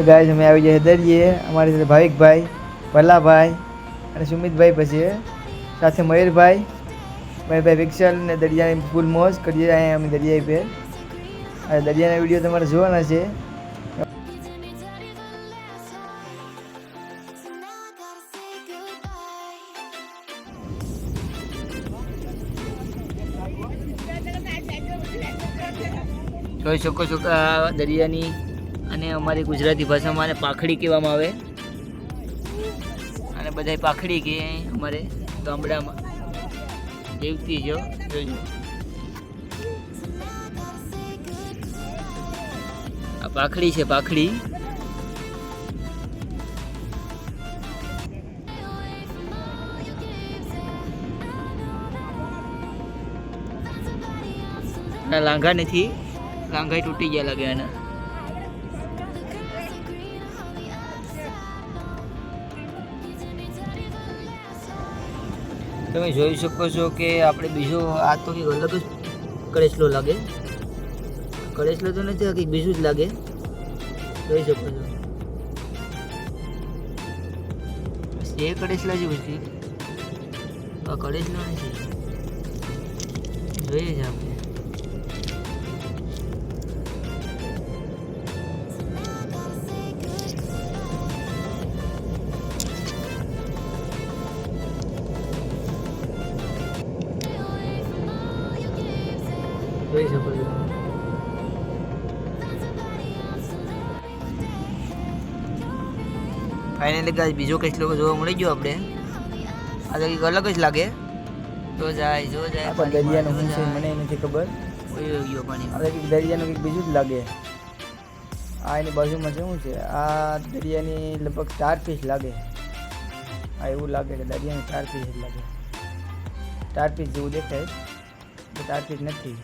તો ગાય અમે આવી જાય દરિયે. અમારી સાથે ભાવિકભાઈ ભલાભાઈ અને સુમિતભાઈ પછી. સાથે મયુરભાઈ મયુરભાઈ વિક્સલ ને દરિયાની ફૂલ મોજ કરીએ અહીંયા અમે દરિયાઈ પે. આ દરિયાના વીડિયો તમારે જોવાના છે. જોઈ શકો છો કે દરિયાની અને અમારી ગુજરાતી ભાષામાં આને પાખડી કહેવામાં આવે. અને બધા પાખડી કહે અમારે ગામડામાં. દેવતી જો જોજો આ પાખડી છે પાખડી. લાંઘા નથી. લાંઘાઈ તૂટી ગયા લાગે એના તમે જોઈ શકો છો કે આપણે બીજો આ તો કંઈક અલગ જ કળેસલો લાગે. કળેસલો તો નથી કંઈક બીજું જ લાગે. જોઈ શકો છો. એ કળેસલા જેવું છે. કળેસલો નથી. જોઈએ છે આપણે. જોઈ શકો છો ફાઇનલી ગાઈસ બીજો કંઈક લોકો જોવા મળી ગયો આપણે. આ તો કંઈક અલગ જ લાગે. જો જાય જો જાય પણ દરિયાનું શું છે મને નથી ખબર. કોઈ ગયો પાણી. હવે કંઈક દરિયાનું કંઈક બીજું જ લાગે. આ એની બાજુમાં શું છે. આ દરિયાની લગભગ ચાર પીસ લાગે. આ એવું લાગે કે દરિયાની ચાર પીસ લાગે. ચાર પીસ જેવું દેખાય તો ચાર પીસ નથી.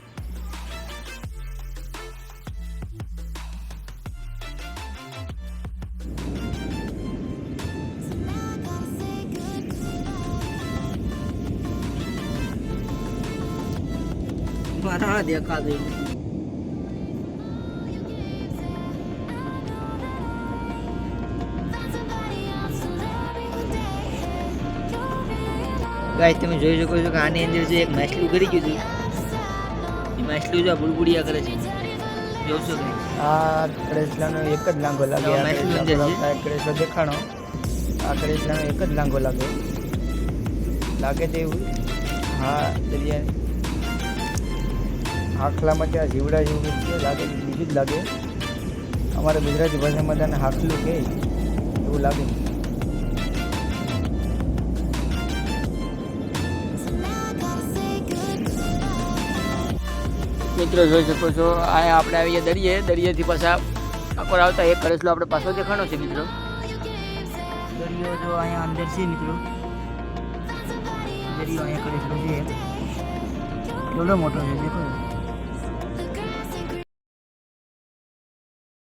મારા દેખાતું ગાઈસ તમે જોઈ શકો છો કે આની અંદર જે એક માછલું કરી ગયું હતું. એ માછલું જો બુડબુડિયા કરે છે. જોશો કે આ ક્રેસલાનો એક જ લાંગો લાગે. તો આ માછલું અંદર છે? પર આ કડેસલો દેખાણો. આ ક્રેસલાનો એક જ લાંગો લાગે. લાગે તો એવું હા દરિયા હાખલામાં ત્યાં જીવડા જેવું છે, લાગે બીજું જ લાગે. અમારે ગુજરાતી ભાષામાં તેને હાખલું કહે એવું લાગે મિત્રો, જોઈ શકો છો, અહીંયા આપણે આવીએ દરિયે. દરિયેથી પાછા આકોર આવતા, એક કરસલો આપણે પાછો દેખાણો છે, મિત્રો. દરિયો જો અહીંયા અંદર છે, મિત્રો. દરિયો અહીંયા કળશલો છે. કેવડો મોટો છે, દેખો